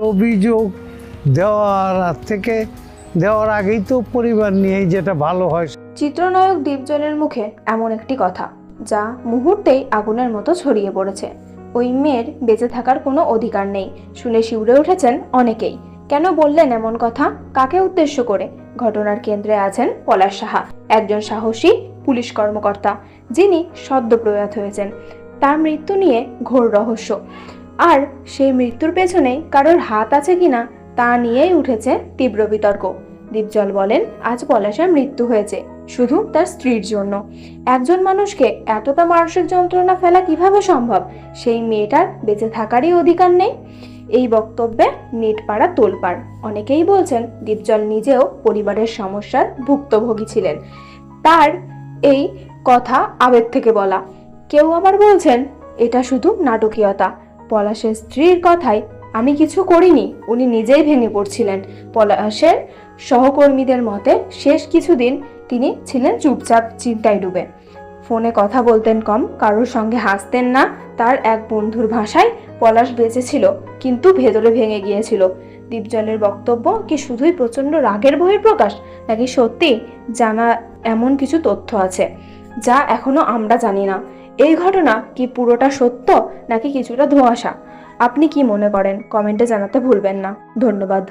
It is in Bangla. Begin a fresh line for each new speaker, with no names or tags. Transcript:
অভিযোগ দেওয়ার থেকে, দেওয়ার আগেই তো পরিবার নিয়েই যেটা ভালো হয়।
চিত্রনায়ক দীপজলের মুখে এমন একটি কথা, যা মুহূর্তেই আগুনের মতো ছড়িয়ে পড়েছে। ওই মেয়ের বেঁচে থাকার কোনো অধিকার নেই, শুনে শিউরে উঠেছেন অনেকেই। কেন বললেন এমন কথা? কাকে উদ্দেশ্য করে? ঘটনার কেন্দ্রে আছেন পলাশ সাহা, একজন সাহসী পুলিশ কর্মকর্তা, যিনি সদ্য প্রয়াত হয়েছেন। তার মৃত্যু নিয়ে ঘোর রহস্য। আর সেই মৃত্যুর পেছনে কারোর হাত আছে কিনা তা নিয়েই উঠেছে তীব্র বিতর্ক। দীপজল বলেন, আজ পলাশের মৃত্যু হয়েছে, শুধু তার স্ত্রীর জন্য। একজন মানুষকে এতটা মানসিক যন্ত্রণা ফেলা কীভাবে সম্ভব? সেই মেয়েটার বেঁচে থাকারই অধিকার নেই। এই বক্তব্যে নেটপাড়া তোলপাড়। অনেকেই বলছেন, দীপজল নিজেও পরিবারের সমস্যার ভুক্তভোগী ছিলেন। তার এই কথা আবেগ থেকে বলা। কেউ আবার বলছেন, এটা শুধু নাটকীয়তা। পলাশের স্ত্রীর কথায় আমি কিছু করিনি, উনি নিজেই ভেঙে পড়ছিলেন। পলাশের সহকর্মীদের মতে শেষ কিছুদিন তিনি ছিলেন চুপচাপ চিন্তায় ডুবে। ফোনে কথা বলতেন কম, কারোর সঙ্গে হাসতেন না, তার এক বন্ধুর ভাষায় পলাশ বেঁচেছিল, কিন্তু ভেতরে ভেঙে গিয়েছিল। দীপজলের বক্তব্য কি শুধুই প্রচণ্ড রাগের বহির প্রকাশ নাকি সত্যি জানা এমন কিছু তথ্য আছে? যা এখনও আমরা জানি না। এই ঘটনা কি পুরোটা সত্য নাকি কিছুটা ধোঁয়াশা? আপনি কি মনে করেন, কমেন্টে জানাতে ভুলবেন না। ধন্যবাদ।